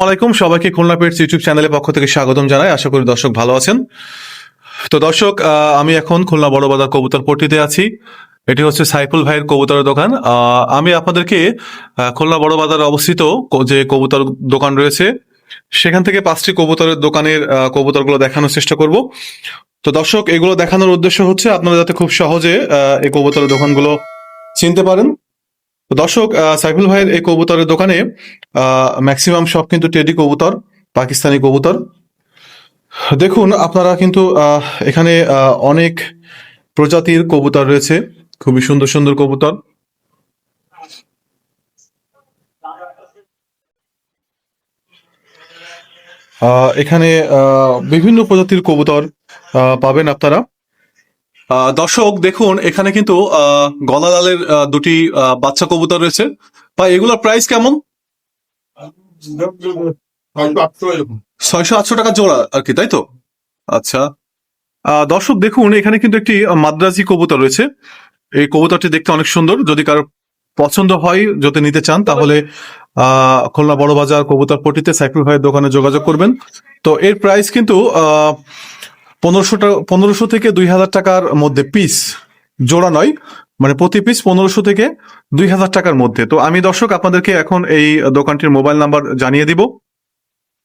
আলাইকুম, সবাইকে Khulna pets YouTube চ্যানেলের পক্ষ থেকে স্বাগতম জানাই। আশা করি দর্শক ভালো আছেন। তো দর্শক আমি এখন খুলনা বড় বাজার কবুতর পট্টিতে আছি। এটি হচ্ছে সাইফুল ভাইয়ের কবুতরের দোকান। আমি আপনাদেরকে খুলনা বড় বাজারে অবস্থিত যে কবুতর দোকান রয়েছে, সেখান থেকে পাঁচটি কবুতরের দোকানের কবুতরগুলো দেখানোর চেষ্টা করব। তো দর্শক, এগুলো দেখানোর উদ্দেশ্য হচ্ছে আপনারা যাতে খুব সহজে এই কবুতরের দোকানগুলো চিনতে পারেন। দর্শক সাইফুল ভাইয়ের এই কবুতরের দোকানে ম্যাক্সিমাম সব কিন্তু টেডি কবুতর পাকিস্তানি কবুতর। দেখুন আপনারা কিন্তু এখানে অনেক প্রজাতির কবুতর রয়েছে খুবই সুন্দর সুন্দর কবুতর। এখানে বিভিন্ন প্রজাতির কবুতর পাবেন আপনারা। দর্শক দেখুন এখানে কিন্তু আহ, গলা লালের দুটি বাচ্চা কবুতর রয়েছে। বা এগুলোর প্রাইস কেমন? ছয়শো আটশো টাকা জোড়া আর কি তাই তো? আচ্ছা। আহ, দর্শক দেখুন এখানে কিন্তু একটি মাদ্রাজি কবুতর রয়েছে। এই কবুতরটি দেখতে অনেক সুন্দর। যদি কারও পছন্দ হয় যদি নিতে চান তাহলে আহ, খুলনা বড় বাজার কবুতর পট্টিতে সাইফুল ভাইয়ের দোকানে যোগাযোগ করবেন। তো এর প্রাইস কিন্তু পনেরোশো টাকা পনেরোশো থেকে দুই হাজার টাকার মধ্যে পিস জোড়া নয়। মানে প্রতি পিস পনেরোশো থেকে দুই হাজার টাকার মধ্যে। তো আমি দর্শক আপনাদেরকে এখন এই দোকানটির মোবাইল নাম্বার জানিয়ে দিব।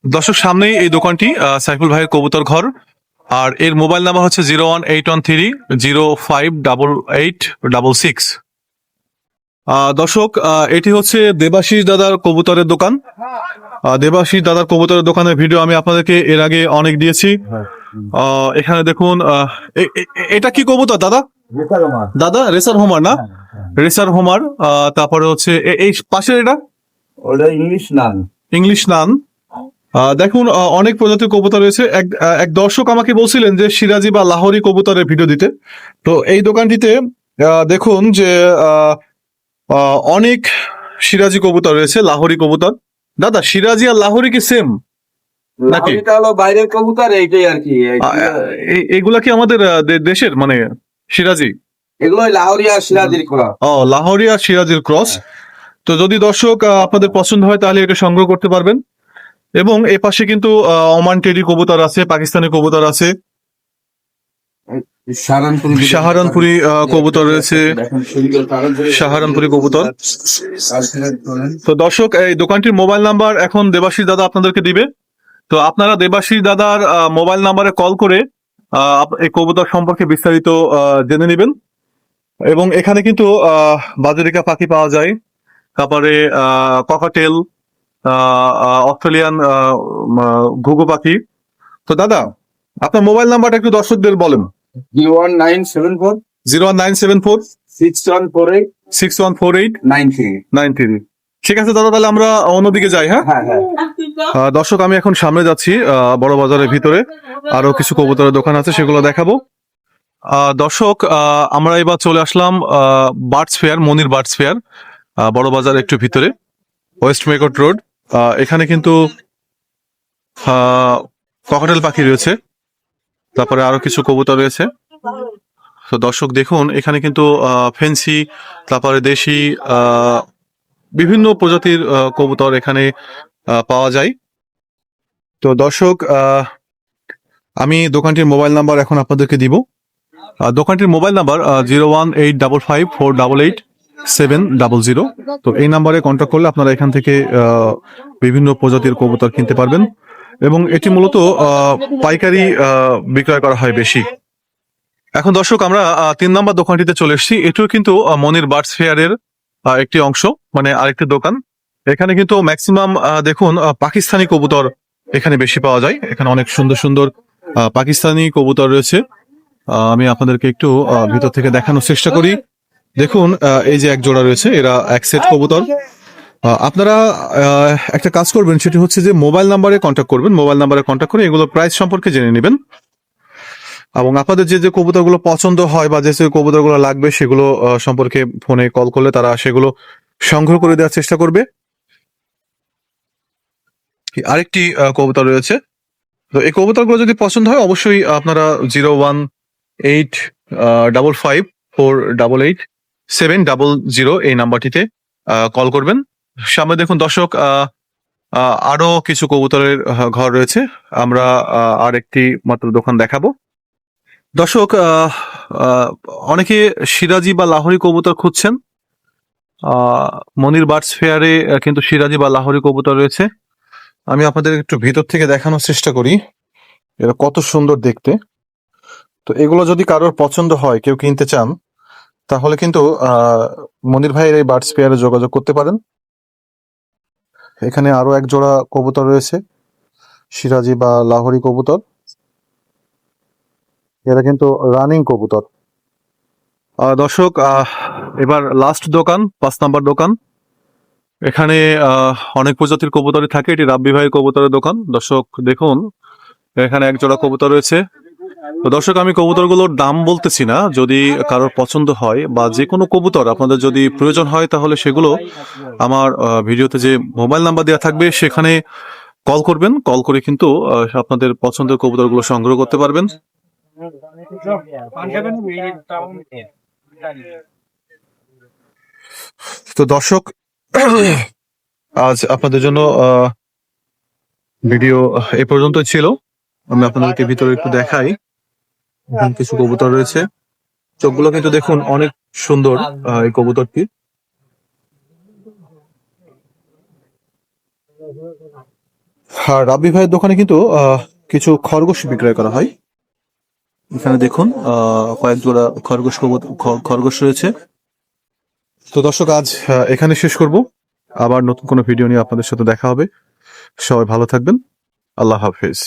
দর্শক সামনেই এই দোকানটি সাইফুল ভাইয়ের কবুতর ঘর। আর এর মোবাইল নাম্বার হচ্ছে zero one eight one three zero five double eight double six. দর্শক এটি হচ্ছে দেবাশিস দাদার কবুতরের দোকান। দেবাশিস দাদার কবুতরের দোকানের ভিডিও আমি আপনাদেরকে এর আগে অনেক দিয়েছি। আহ, এখানে দেখুন এটা কি কবুতর দাদা? দাদা রেসার হোমার না? রেসার হোমার আহ, তারপরে হচ্ছে এই পাশের এটা? ওটা ইংলিশ নান। ইংলিশ নান। আহ, দেখুন অনেক প্রজাতির কবুতর রয়েছে। এক এক দর্শক আমাকে বলছিলেন যে সিরাজি বা লাহোরি কবুতরের ভিডিও দিতে। তো এই দোকানটিতে আহ, দেখুন যে আহ, আহ, অনেক সিরাজি কবুতর রয়েছে লাহোরি কবুতর। দাদা সিরাজি আর লাহোরি কি সেম নাকি? এটা হলো বাইরের কবুতর এইটাই আর কি। এগুলা কি আমাদের দেশের? মানে সিরাজি? এগুলো লাহোরিয়া সিরাজির করা ও লাহোরি আর সিরাজের ক্রস তো যদি দর্শক আপনাদের পছন্দ হয় তাহলে এটা সংগ্রহ করতে পারবেন। এবং এ পাশে কিন্তু ওমান টেডি কবুতর আছে পাকিস্তানি কবুতর আছে। সাহারানপুরি কবুতর রয়েছে। সাহারানপুরি কবুতর। তো দর্শক এই দোকানটির মোবাইল নাম্বার এখন দেবাশিস দাদা আপনাদেরকে দিবে। তো আপনারা দেবাশিস দাদার মোবাইল নাম্বারে কল করে এই কবুতর সম্পর্কে বিস্তারিত জেনে নেবেন। এবং এখানে কিন্তু বাজরিকা পাখি পাওয়া যায়। তারপরে ককাটেল অস্ট্রেলিয়ান ঘুঘু পাখি। তো দাদা আপনার মোবাইল নাম্বারটা একটু দর্শকদের বলেন। Zero one nine seven four zero one nine seven four six one four eight six one four eight nine three nine three. ঠিক আছে দাদা তাহলে আমরা অন্যদিকে যাই হ্যাঁ? হ্যাঁ হ্যাঁ। দর্শক, আমি এখন সামনে যাচ্ছি বড় বাজারের ভিতরে। আরও কিছু কবুতরের দোকান আছে, সেগুলো দেখাবো। দর্শক আমরা এবার চলে আসলাম birds fair, Monir birds fair বড় বাজার একটু ভিতরে, ওয়েস্ট মেকট রোড। এখানে কিন্তু ককটেল পাখি রয়েছে। তারপরে আরও কিছু কবুতর রয়েছে। তো দর্শক, দেখুন, এখানে কিন্তু ফেন্সি, তারপরে দেশি বিভিন্ন প্রজাতির কবুতর এখানে পাওয়া যায়। তো দর্শক আমি দোকানটির মোবাইল নাম্বার এখন আপনাদেরকে দিব। দোকানটির mobile number zero one eight double five four double eight seven double zero. তো এই নাম্বারে কন্ট্যাক্ট করলে আপনারা এখান থেকে বিভিন্ন প্রজাতির কবুতর কিনতে পারবেন। এবং এটি মূলত পাইকারি বিক্রয় করা হয় বেশি। এখন দর্শক, আমরা তিন নম্বর দোকানটিতে চলে এসেছি। এটিও কিন্তু মনির বার্ডস ফেয়ারের একটি অংশ মানে আরেকটি দোকান। এখানে কিন্তু ম্যাক্সিমাম দেখুন পাকিস্তানি কবুতর এখানে বেশি পাওয়া যায়। এখানে অনেক সুন্দর সুন্দর পাকিস্তানি কবুতর রয়েছে। আমি আপনাদেরকে একটু ভিতর থেকে দেখানোর চেষ্টা করি। দেখুন এই যে এক জোড়া রয়েছে, এরা এক সেট কবুতর। আপনারা একটা কাজ করবেন, সেটি হচ্ছে যে মোবাইল নাম্বারে কন্ট্যাক্ট করবেন। মোবাইল নাম্বারে কন্ট্যাক্ট করে এগুলো প্রাইস সম্পর্কে জেনে নেবেন। এবং আপনাদের যে যে কবুতরগুলো পছন্দ হয় বা যে যে কবুতরগুলো লাগবে, সেগুলো সম্পর্কে ফোনে কল করলে তারা সেগুলো সংগ্রহ করে দেওয়ার চেষ্টা করবে। আরেকটি আহ, কবুতর রয়েছে। তো এই কবুতরগুলো যদি পছন্দ হয় অবশ্যই আপনারা zero one eight double five four double eight seven double zero এই নাম্বারটিতে কল করবেন। সামনে দেখুন দর্শক আহ, আহ, আরও কিছু কবুতরের ঘর রয়েছে। আমরা আর একটি মাত্র দোকান দেখাবো। দর্শক অনেকে সিরাজি বা লাহোরি কবুতর খুঁজছেন। মনির বার্ডস ফেয়ারে কিন্তু সিরাজি বা লাহোরি কবুতর রয়েছে। আমি আপনাদের একটু ভিতর থেকে দেখানোর চেষ্টা করি। এটা কত সুন্দর দেখতে। তো এগুলো যদি কারোর পছন্দ হয়, কেউ কিনতে চান, তাহলে কিন্তু মনির ভাইয়ের এই বার্ডস ফেয়ারে যোগাযোগ করতে পারেন। এখানে আরও এক জোড়া কবুতর রয়েছে, সিরাজি বা লাহোরি কবুতর। এরা কিন্তু রানিং কবুতর। দর্শক এবার লাস্ট দোকান, পাঁচ নাম্বার দোকান। এখানে অনেক প্রজাতির কবুতরই থাকে। এটি রাব্বি ভাইয়ের কবুতরের দোকান। দর্শক, দেখুন, এখানে এক জোড়া কবুতর রয়েছে। দর্শক, আমি কবুতরগুলোর দাম বলতেছি না। যদি কারোর পছন্দ হয় বা যে কোনো কবুতর আপনাদের যদি প্রয়োজন হয়, তাহলে সেগুলো আমার ভিডিওতে যে মোবাইল নাম্বার দেওয়া থাকবে, সেখানে কল করবেন। কল করে কিন্তু আপনাদের পছন্দের কবুতরগুলো সংগ্রহ করতে পারবেন। তো দর্শক আজ আপনাদের জন্য ভিডিও এ পর্যন্ত ছিল। আমি আপনাদেরকে ভিতরে একটু দেখাই। কিছু কবুতর রয়েছে। চোখগুলো কিন্তু দেখুন অনেক সুন্দর এই কবুতরটি। আর রাব্বি ভাইয়ের দোকানে কিন্তু কিছু খরগোশ বিক্রয় করা হয়। এখানে দেখুন আহ, কয়েক জোড়া খরগোশ খরগোশ রয়েছে। তো দর্শক, আজ এখানে শেষ করব। আবার নতুন কোনো ভিডিও নিয়ে আপনাদের সাথে দেখা হবে। সবাই ভালো থাকবেন। আল্লাহ হাফেজ।